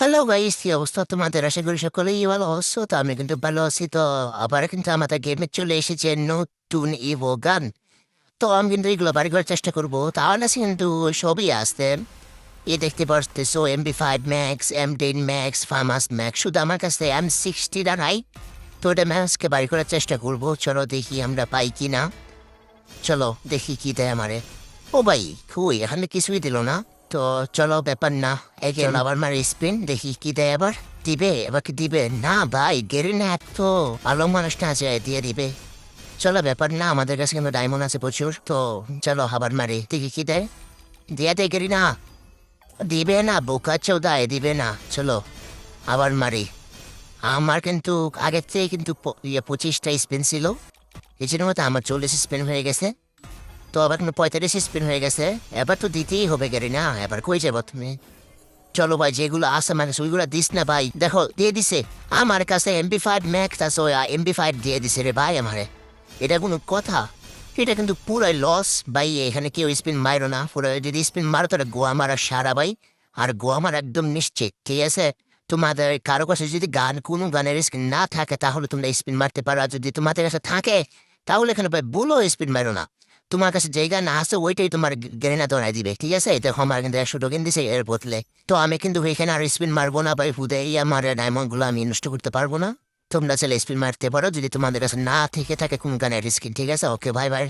Hello guys কি অবস্থা তোমাদের আশা করি সকলেই ভালো আছো তো আমি কিন্তু ভালো আছি তো আবার কিন্তু আমাদের গেমে চলে এসেছে নতুন ইভো গান তো আমি কিন্তু এগুলো বাড়ি করার চেষ্টা করব তাহলে কিন্তু সবই আসতে এ দেখতে পারতেছো M B five max M ten max ফার্মাস max শুধু আমার কাছে এম সিক্সটিটা নাই তো ওটা ম্যাক্সকে বাড়ি করার চেষ্টা করব চলো দেখি আমরা পাই কি না চলো দেখি কি দেয় আমারে ও ভাই কই এখানে কিছুই দিল না তো চলো ব্যাপার না। একে আবার মার স্পিন দেখি কি দেয় আবার। দিবে এবার কি দিবে? না ভাই গেরি না এত ভালো মানুষ না আছে দিয়ে দিবে। চলো ব্যাপার না আমাদের কাছে কিন্তু ডায়মন্ড আছে প্রচুর। তো চলো আবার মারি দেখি কি দেয়। দিয়ে দেয় গেরি না দিবে না বোকা চৌদায় দিবে না। চলো আবার মারি। আমার কিন্তু আগের থেকে কিন্তু ইয়ে পঁচিশটা স্পিন ছিল। এই জন্য মতো আমার চল্লিশ স্পিন হয়ে গেছে। তো আবার পঁয়তাল্লিশ স্পিন হয়ে গেছে। এবার তো দিতেই হবে গেরি না এবার কই যাব তুমি? চলো ভাই, যেগুলো আছে মানে ওইগুলো দিস না ভাই। দেখো, দিয়ে দিছে। আমার কাছে এমবি ফাইভ ম্যাক্স আছে এমবি ফাইভ দিয়ে দিছে রে ভাই আমারে। এটা কোনো কথা। এটা কিন্তু পুরাই লস ভাই, এখানে কেউ স্পিন মারো না। পুরো যদি স্পিন মারো, তাহলে গোয়া মারা সারা ভাই। আর গোয়া মারা একদম নিশ্চিত, ঠিক আছে? তোমাদের কারও কাছে যদি গান, কোনো গানের স্পিন না থাকে, তাহলে তোমরা স্পিন মারতে পারো। আর যদি তোমাদের কাছে থাকে, তাহলে এখানে ভাই বলো স্পিন মারো না। তোমার কাছে জায়গা না আছে, ওইটাই তোমার গ্রেনা দৌড়াই দিবে, ঠিক আছে? এটা আমার কিন্তু একশো টোকেন দিছে এর বদলে। তো আমি কিন্তু এখানে আর স্পিন মারবো না, বা ভাই এই আমার ডায়মন্ডগুলো আমি নষ্ট করতে পারব না। তোমরা চাইলে স্পিন মারতে পারো, যদি তোমাদের কাছে না থেকে থাকে, কোন গানের স্কিন ঠিক আছে? ওকে ভাই ভাই